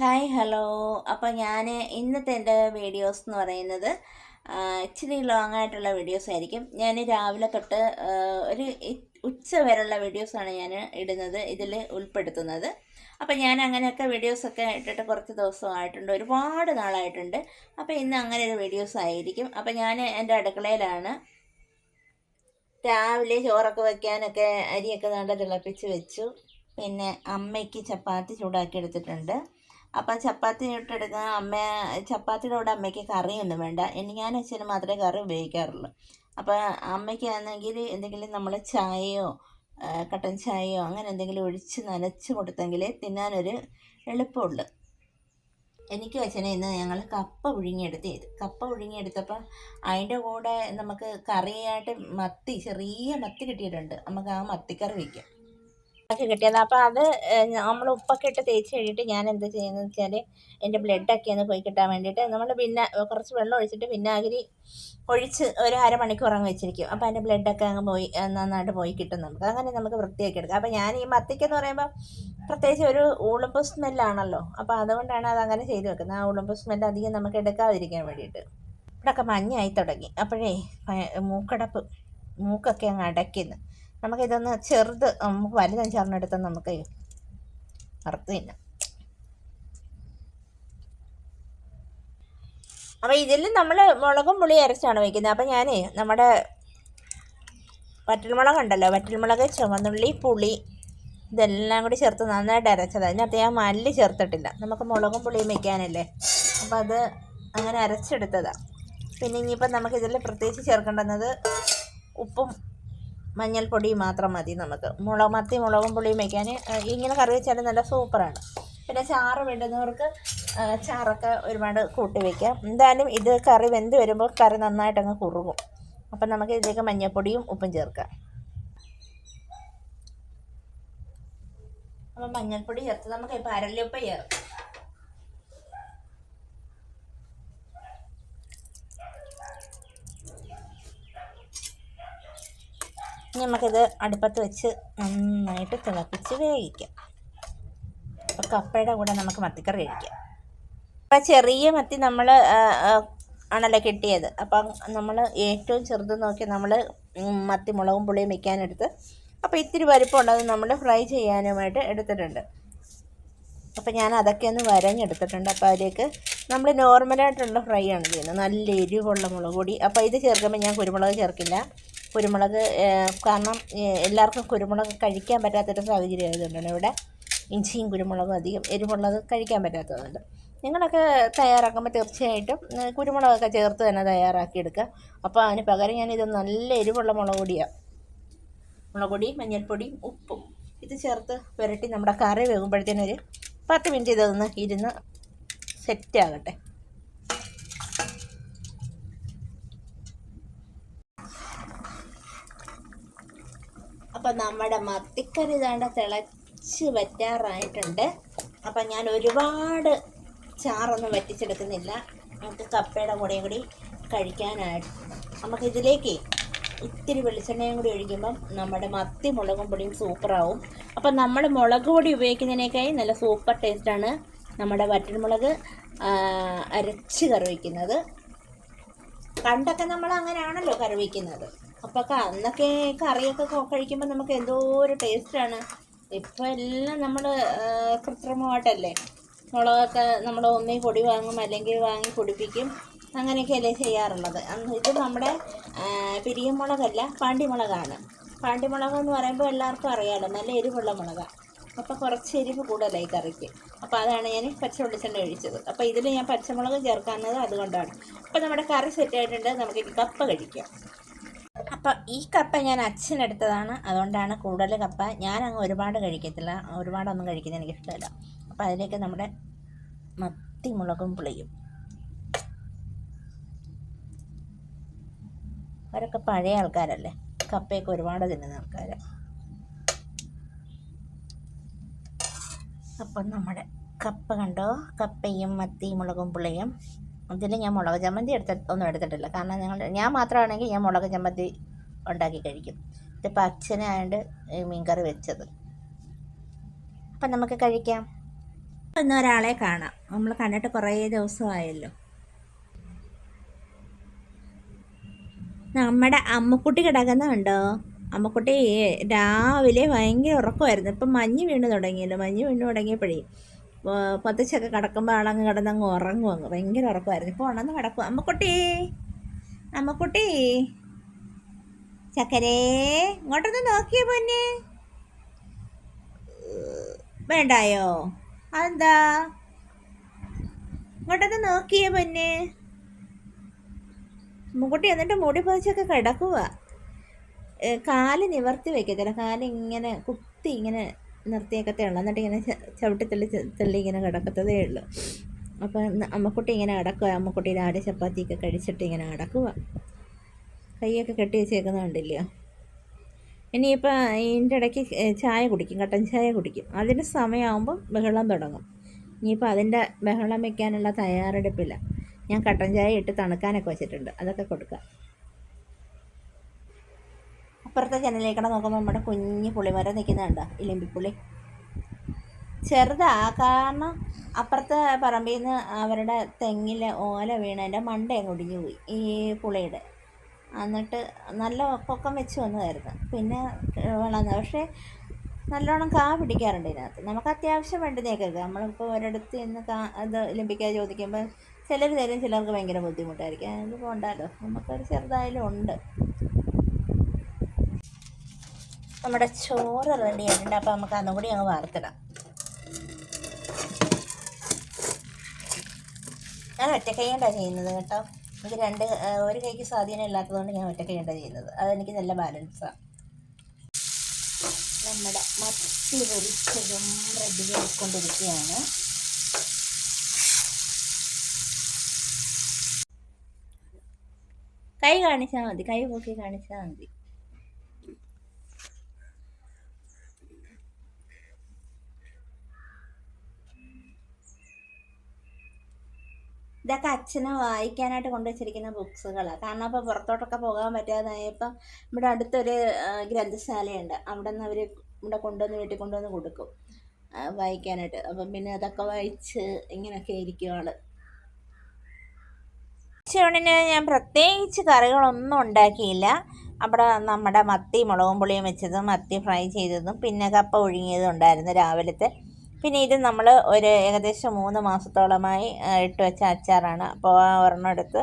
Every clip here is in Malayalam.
ഹായ് ഹലോ അപ്പോൾ ഞാൻ ഇന്നത്തെ എന്റെ വീഡിയോസ് എന്ന് പറയുന്നത് ഇച്ചിരി ലോങ് ആയിട്ടുള്ള വീഡിയോസ് ആയിരിക്കും. ഞാൻ രാവിലെ തൊട്ട് ഒരു ഉച്ച വരെയുള്ള വീഡിയോസാണ് ഞാൻ ഇടുന്നത് ഇതിൽ ഉൾപ്പെടുത്തുന്നത്. അപ്പോൾ ഞാൻ അങ്ങനെയൊക്കെ വീഡിയോസൊക്കെ ഇട്ടിട്ട് കുറച്ച് ദിവസമായിട്ടുണ്ട് ഒരുപാട് നാളായിട്ടുണ്ട്. അപ്പോൾ ഇന്ന് അങ്ങനെ ഒരു വീഡിയോസ് ആയിരിക്കും. അപ്പോൾ ഞാൻ എന്റെ അടുക്കളയിലാണ് രാവിലെ ചോറൊക്കെ വയ്ക്കാനൊക്കെ അരിയൊക്കെ നല്ല തിളപ്പിച്ച് വെച്ചു. പിന്നെ അമ്മയ്ക്ക് ചപ്പാത്തി ചൂടാക്കി എടുത്തിട്ടുണ്ട്. അപ്പം ചപ്പാത്തി ഇട്ടെടുക്കാൻ അമ്മ ചപ്പാത്തിയുടെ കൂടെ അമ്മയ്ക്ക് കറിയൊന്നും വേണ്ട. ഇനി ഞാൻ അച്ഛന് മാത്രമേ കറി ഉപയോഗിക്കാറുള്ളൂ. അപ്പോൾ അമ്മയ്ക്കാണെങ്കിൽ എന്തെങ്കിലും നമ്മൾ ചായയോ കട്ടൻ ചായയോ അങ്ങനെ എന്തെങ്കിലും ഒഴിച്ച് നനച്ച് കൊടുത്തെങ്കിൽ തിന്നാനൊരു എളുപ്പമുള്ളു. എനിക്ക് അച്ഛനെ ഇന്ന് ഞങ്ങൾ കപ്പ പുഴുങ്ങിയെടുത്ത് ചെയ്ത് കപ്പ പുഴുങ്ങിയെടുത്തപ്പോൾ അതിന്റെ കൂടെ നമുക്ക് കറിയായിട്ട് മത്തി ചെറിയ മത്തി കിട്ടിയിട്ടുണ്ട്. നമുക്ക് ആ മത്തിക്കറി വയ്ക്കാം ഒക്കെ കിട്ടിയത്. അപ്പോൾ അത് നമ്മൾ ഉപ്പൊക്കെ ഇട്ട് തേച്ച് കഴിഞ്ഞിട്ട് ഞാൻ എന്ത് ചെയ്യുന്നത് വെച്ചാൽ എന്റെ ബ്ലഡൊക്കെ ഒന്ന് പോയി കിട്ടാൻ വേണ്ടിയിട്ട് നമ്മൾ പിന്നെ കുറച്ച് വെള്ളം ഒഴിച്ചിട്ട് വിനാഗിരി ഒഴിച്ച് ഒരു അരമണിക്കൂർ അങ്ങ് വെച്ചിരിക്കും. അപ്പോൾ അതിന്റെ ബ്ലഡൊക്കെ അങ്ങ് പോയി നന്നായിട്ട് പോയി കിട്ടും നമുക്ക് അങ്ങനെ നമുക്ക് വൃത്തിയാക്കി എടുക്കാം. അപ്പോൾ ഞാൻ ഈ മത്തിക്കെന്ന് പറയുമ്പോൾ പ്രത്യേകിച്ച് ഒരു ഉളുമ്പ് സ്മെല്ലാണല്ലോ. അപ്പോൾ അതുകൊണ്ടാണ് അത് അങ്ങനെ ചെയ്ത് വെക്കുന്നത്. ആ ഉളുമ്പ് സ്മെല്ല് അധികം നമുക്ക് എടുക്കാതിരിക്കാൻ വേണ്ടിയിട്ട്. ഇവിടെയൊക്കെ മഞ്ഞായി തുടങ്ങി. അപ്പോഴേ മൂക്കടപ്പ് മൂക്കൊക്കെ അങ്ങ് അടയ്ക്കുന്നു. നമുക്കിതൊന്ന് ചെറുത് നമുക്ക് വലുതും ചേർന്നെടുത്ത് നമുക്ക് വറുത്ത് തിന്നാം അപ്പോൾ ഇതിൽ നമ്മൾ മുളകും പുളി അരച്ചാണ് വയ്ക്കുന്നത് അപ്പോൾ ഞാൻ നമ്മുടെ വറ്റൽമുളക് ഉണ്ടല്ലോ വറ്റൽമുളക് ചുവന്നുള്ളി പുളി ഇതെല്ലാം കൂടി ചേർത്ത് നന്നായിട്ട് അരച്ചത്. അതിനകത്ത് ഞാൻ മല്ലി ചേർത്തിട്ടില്ല. നമുക്ക് മുളകും പുളിയും വയ്ക്കാനല്ലേ അപ്പോൾ അത് അങ്ങനെ അരച്ചെടുത്തതാണ് പിന്നെ ഇനിയിപ്പോൾ നമുക്കിതിൽ പ്രത്യേകിച്ച് ചേർക്കേണ്ടുന്നത് ഉപ്പും മഞ്ഞൾപ്പൊടിയും മാത്രം മതി നമുക്ക്. മുളക് മത്തി മുളകും പുളിയും വയ്ക്കാൻ ഇങ്ങനെ കറി വെച്ചാൽ നല്ല സൂപ്പറാണ്. പിന്നെ ചാറ് വേണ്ടുന്നവർക്ക് ചാറൊക്കെ ഒരുപാട് കൂട്ടി വയ്ക്കാം എന്തായാലും ഇത് കറി വെന്ത് വരുമ്പോൾ കറി നന്നായിട്ടങ്ങ് കുറുകും. അപ്പം നമുക്ക് ഇതിലേക്ക് മഞ്ഞൾപ്പൊടിയും ഉപ്പും ചേർക്കാം. അപ്പം മഞ്ഞൾപ്പൊടി ചേർത്ത് നമുക്ക് ഇപ്പോൾ അരല്ലുപ്പ ചേർക്കാം. നമുക്കിത് അടുപ്പത്ത് വെച്ച് നന്നായിട്ട് തിളപ്പിച്ച് വേവിക്കാം. അപ്പോൾ കപ്പയുടെ കൂടെ നമുക്ക് മത്തിക്കറി കഴിക്കാം. അപ്പോൾ ചെറിയ മത്തി നമ്മൾ ആണല്ലോ കിട്ടിയത്. അപ്പം നമ്മൾ ഏറ്റവും ചെറുത് നോക്കി നമ്മൾ മത്തി മുളകും പുളിയും വെക്കാനെടുത്ത് അപ്പോൾ ഇത്തിരി വലിപ്പമുള്ളത് നമ്മൾ ഫ്രൈ ചെയ്യാനുമായിട്ട് എടുത്തിട്ടുണ്ട്. അപ്പോൾ ഞാൻ അതൊക്കെ ഒന്ന് വരഞ്ഞെടുത്തിട്ടുണ്ട്. അപ്പോൾ അതിലേക്ക് നമ്മൾ നോർമലായിട്ടുള്ള ഫ്രൈ ആണ് ചെയ്യുന്നത്. നല്ല എരിവുള്ള മുളക് പൊടി. അപ്പോൾ ഇത് ചേർക്കുമ്പോൾ ഞാൻ കുരുമുളക് ചേർക്കില്ല. കുരുമുളക് കാരണം എല്ലാവർക്കും കുരുമുളക് കഴിക്കാൻ പറ്റാത്തൊരു സാഹചര്യം ആയതുകൊണ്ടാണ് ഇവിടെ ഇഞ്ചിയും കുരുമുളകും അധികം എരിവുള്ളത് കഴിക്കാൻ പറ്റാത്തതുകൊണ്ട്. നിങ്ങളൊക്കെ തയ്യാറാക്കുമ്പോൾ തീർച്ചയായിട്ടും കുരുമുളകൊക്കെ ചേർത്ത് തന്നെ തയ്യാറാക്കിയെടുക്കുക. അപ്പോൾ അതിന് പകരം ഞാനിത് നല്ല എരിവുള്ള മുളക് പൊടിയാണ് മുളക് പൊടി മഞ്ഞൾപ്പൊടിയും ഉപ്പും ഇത് ചേർത്ത് പുരട്ടി നമ്മുടെ കറി വേകുമ്പോഴത്തേനൊരു പത്ത് മിനിറ്റ് ഇതൊന്ന് ഇരുന്ന് സെറ്റ് അപ്പം നമ്മുടെ മത്തിക്കറി ഇതാണ്ട് തിളച്ച് വറ്റാറായിട്ടുണ്ട്. അപ്പം ഞാൻ ഒരുപാട് ചാറൊന്നും വറ്റിച്ചെടുക്കുന്നില്ല. നമുക്ക് കപ്പയുടെ കൂടെയും കൂടി കഴിക്കാനായിട്ട്. നമുക്ക് ഇതിലേക്ക് ഇത്തിരി വെളിച്ചെണ്ണയും കൂടി ഒഴിക്കുമ്പം നമ്മുടെ മത്തി മുളകും പൊടിയും സൂപ്പറാവും. അപ്പം നമ്മൾ മുളക് പൊടി ഉപയോഗിക്കുന്നതിനേക്കായി നല്ല സൂപ്പർ ടേസ്റ്റാണ് നമ്മുടെ വറ്റൽമുളക് മുളക് അരച്ച് കറി വയ്ക്കുന്നത്. പണ്ടൊക്കെ നമ്മൾ അങ്ങനെയാണല്ലോ കറി വയ്ക്കുന്നത്. അപ്പോൾ അന്നൊക്കെ കറിയൊക്കെ കഴിക്കുമ്പോൾ നമുക്ക് എന്തോ ഒരു ടേസ്റ്റാണ് ഇപ്പോൾ എല്ലാം നമ്മൾ കൃത്രിമമായിട്ടല്ലേ? മുളകൊക്കെ നമ്മൾ ഒന്നി പൊടി വാങ്ങും അല്ലെങ്കിൽ വാങ്ങി പൊടിപ്പിക്കും അങ്ങനെയൊക്കെയല്ലേ ചെയ്യാറുള്ളത്. ഇത് നമ്മുടെ പിരിയമുളകല്ല പാണ്ടിമുളകാണ്. പാണ്ടിമുളക് എന്ന് പറയുമ്പോൾ എല്ലാവർക്കും അറിയാമല്ലോ നല്ല എരിവുള്ള മുളകാണ് അപ്പോൾ കുറച്ച് എരിവ് കൂടുതലായി കറിക്ക്. അപ്പോൾ അതാണ് ഞാൻ പച്ച വെളിച്ചെണ്ണ ഒഴിച്ചത്. അപ്പോൾ ഇതിൽ ഞാൻ പച്ചമുളക് ചേർക്കാവുന്നത് അതുകൊണ്ടാണ്. അപ്പോൾ നമ്മുടെ കറി സെറ്റ് ആയിട്ടുണ്ട്. നമുക്ക് കപ്പ കഴിക്കാം. അപ്പോൾ ഈ കപ്പ ഞാൻ അച്ഛനെടുത്തതാണ് അതുകൊണ്ടാണ് കൂടുതൽ കപ്പ ഞാൻ അങ്ങ് ഒരുപാട് കഴിക്കത്തില്ല. ഒരുപാടൊന്നും കഴിക്കുന്നത് എനിക്ക് ഇഷ്ടമല്ല അപ്പോൾ അതിലേക്ക് നമ്മുടെ മത്തി മുളകും പുളിയും. അവരൊക്കെ പഴയ ആൾക്കാരല്ലേ? കപ്പയൊക്കെ ഒരുപാട് തിന്നുന്ന ആൾക്കാർ അപ്പം നമ്മുടെ കപ്പ കണ്ടോ? കപ്പയും മത്തി മുളകും പുളിയും. അതിൽ ഞാൻ മുളക് ചമ്മന്തി എടുത്ത ഒന്നും എടുത്തിട്ടില്ല. കാരണം ഞങ്ങൾ ഞാൻ മാത്രമാണെങ്കിൽ ഞാൻ മുളക് ചമ്മന്തി ഉണ്ടാക്കി കഴിക്കും. ഇതിപ്പോൾ അച്ഛനായതുകൊണ്ട് മീൻകറി വെച്ചത്. അപ്പം നമുക്ക് കഴിക്കാം. ഇന്ന് ഒരാളെ കാണാം. നമ്മൾ കണ്ടിട്ട് കുറേ ദിവസമായല്ലോ. നമ്മുടെ അമ്മക്കുട്ടി കിടക്കുന്നുണ്ടോ അമ്മക്കുട്ടി രാവിലെ ഭയങ്കര ഉറക്കമായിരുന്നു. ഇപ്പം മഞ്ഞ് വീണ് തുടങ്ങിയല്ലോ. മഞ്ഞ് വീണ് തുടങ്ങിയപ്പോഴേ പത്തിച്ചൊക്കെ കിടക്കുമ്പോൾ ആളങ്ങ് കിടന്നങ്ങ് ഉറങ്ങും അങ്ങ് ഭയങ്കര ഉറക്കമായിരുന്നു. ഇപ്പോൾ ഉണർന്ന് കിടക്കും അമ്മക്കുട്ടി അമ്മക്കുട്ടി. ചക്കരേ ഇങ്ങോട്ടൊന്ന് നോക്കിയേ പൊന്നെ. വേണ്ടായോ? അതെന്താ? ഇങ്ങോട്ടൊന്ന് നോക്കിയേ പൊന്നെ. മുകുട്ടി എന്നിട്ട് മുടി പൊതിച്ചൊക്കെ കിടക്കുക കാൽ നിവർത്തി വെക്കത്തില്ല. കാൽ ഇങ്ങനെ കുത്തി ഇങ്ങനെ നിർത്തിയൊക്കത്തേ ഉള്ളൂ. എന്നിട്ട് ഇങ്ങനെ ചവിട്ടി തള്ളി തള്ളി ഇങ്ങനെ കിടക്കത്തതേ ഉള്ളൂ. അപ്പം അമ്മക്കുട്ടി ഇങ്ങനെ കിടക്കുക അമ്മക്കുട്ടി രാവിലെ ചപ്പാത്തിയൊക്കെ കഴിച്ചിട്ട് ഇങ്ങനെ കിടക്കുക കൈയൊക്കെ കെട്ടി വെച്ചേക്കുന്ന കണ്ടില്ലയോ ഇനിയിപ്പോൾ ഇതിന്റെ ഇടയ്ക്ക് ചായ കുടിക്കും കട്ടൻ ചായ കുടിക്കും. അതിന്റെ സമയമാകുമ്പം ബഹളം തുടങ്ങും. ഇനിയിപ്പോൾ അതിന്റെ ബഹളം വെക്കാനുള്ള തയ്യാറെടുപ്പില്ല. ഞാൻ കട്ടൻ ചായ ഇട്ട് തണുക്കാനൊക്കെ വെച്ചിട്ടുണ്ട്. അതൊക്കെ കൊടുക്കാം. അപ്പുറത്തെ ജനലേക്കടെ നോക്കുമ്പോൾ നമ്മുടെ കുഞ്ഞ് പുളിമരം നിൽക്കുന്നുണ്ടോ ഇലിമ്പിപ്പുളി. ചെറുതാ. കാരണം അപ്പുറത്തെ പറമ്പിൽ നിന്ന് അവരുടെ തെങ്ങിൽ ഓല വീണതിന്റെ മണ്ടയങ്ങ് ഒടിഞ്ഞു പോയി. ഈ പുളിയുടെ. എന്നിട്ട് നല്ല പൊക്കം വെച്ച് വന്നതായിരുന്നു. പിന്നെ വളർന്നത് പക്ഷേ നല്ലോണം കാ പിടിക്കാറുണ്ട് ഇതിനകത്ത്. നമുക്ക് അത്യാവശ്യം വേണ്ടുന്നതൊക്കെ നമ്മളിപ്പോൾ ഒരിടത്ത് ഇന്ന് കാ അത് ലഭിക്കാതെ ചോദിക്കുമ്പോൾ ചിലർ തരും ചിലർക്ക് ഭയങ്കര ബുദ്ധിമുട്ടായിരിക്കും. അത് പോണ്ടല്ലോ. നമുക്കൊരു ചെറുതായാലും ഉണ്ട്. നമ്മുടെ ചോറ് റെഡി ആയിട്ടുണ്ട്. അപ്പോൾ നമുക്ക് അതും കൂടി അങ്ങ് വാർത്തിടാം ഞാൻ ഒറ്റക്കൈകൊണ്ടാണ് ചെയ്യുന്നത് കേട്ടോ. എനിക്ക് രണ്ട് ഒരു കൈക്ക് സ്വാധീനം ഇല്ലാത്തതുകൊണ്ട് ഞാൻ ഒറ്റക്കൈകൊണ്ടാണ് ചെയ്യുന്നത്. അതെനിക്ക് നല്ല ബാലൻസാണ് നമ്മുടെ മത്തി പൊരിച്ചതും റെഡി ആയിക്കൊണ്ടിരിക്കുകയാണ്. കൈ കാണിച്ചാൽ മതി. കൈ പൊക്കി കാണിച്ചാൽ മതി. ഇതൊക്കെ അച്ഛന് വായിക്കാനായിട്ട് കൊണ്ടുവച്ചിരിക്കുന്ന ബുക്സുകളാണ് കാരണം അപ്പോൾ പുറത്തോട്ടൊക്കെ പോകാൻ പറ്റാതായപ്പം ഇവിടെ അടുത്തൊരു ഗ്രന്ഥശാലയുണ്ട്. അവിടെ നിന്ന് അവർ ഇവിടെ കൊണ്ടുവന്ന് വീട്ടിൽ കൊണ്ടുവന്ന് കൊടുക്കും. വായിക്കാനായിട്ട്. അപ്പം പിന്നെ അതൊക്കെ വായിച്ച് ഇങ്ങനെയൊക്കെ ഇരിക്കും ആൾ. ഉച്ചയൂണിന് ഞാൻ പ്രത്യേകിച്ച് കറികളൊന്നും ഉണ്ടാക്കിയില്ല. അവിടെ നമ്മുടെ മത്തി മുളകും പുളിയും വെച്ചതും മത്തി ഫ്രൈ ചെയ്തതും പിന്നെ കപ്പ ഒഴുങ്ങിയതും ഉണ്ടായിരുന്നു രാവിലത്തെ. പിന്നെ ഇത് നമ്മൾ ഒരു ഏകദേശം മൂന്ന് മാസത്തോളമായി ഇട്ട് വെച്ച അച്ചാറാണ്. അപ്പോൾ ആ ഒരെണ്ണം എടുത്ത്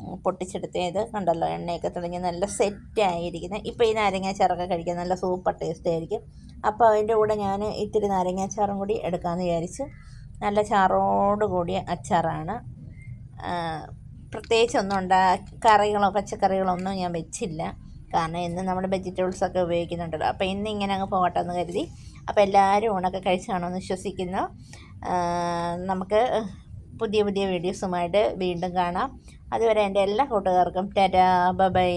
ഉം, പൊട്ടിച്ചെടുത്ത് ഇത് കണ്ടല്ലോ എണ്ണയൊക്കെ തെളിഞ്ഞ് നല്ല സെറ്റായിരിക്കുന്നത് ഇപ്പോൾ ഈ നാരങ്ങാച്ചാറൊക്കെ കഴിക്കാൻ നല്ല സൂപ്പർ ടേസ്റ്റ് ആയിരിക്കും. അപ്പോൾ അതിന്റെ കൂടെ ഞാൻ ഇത്തിരി നാരങ്ങാച്ചാറും കൂടി എടുക്കാമെന്ന് വിചാരിച്ച് നല്ല ചാറോട് കൂടിയ അച്ചാറാണ്. പ്രത്യേകിച്ചൊന്നും ഉണ്ടാ കറികളോ പച്ചക്കറികളോ ഒന്നും ഞാൻ വെച്ചില്ല. കാരണം ഇന്ന് നമ്മൾ വെജിറ്റബിൾസൊക്കെ ഉപയോഗിക്കുന്നുണ്ടല്ലോ. അപ്പോൾ ഇന്ന് ഇങ്ങനെ അങ്ങ് പോകട്ടെ എന്ന് കരുതി അപ്പോൾ എല്ലാവരും ഊണൊക്കെ കഴിച്ചാണെന്ന് വിശ്വസിക്കുന്നു. നമുക്ക് പുതിയ പുതിയ വീഡിയോസുമായിട്ട് വീണ്ടും കാണാം. അതുവരെ എന്റെ എല്ലാ കൂട്ടുകാർക്കും ടാറ്റാ ബൈ.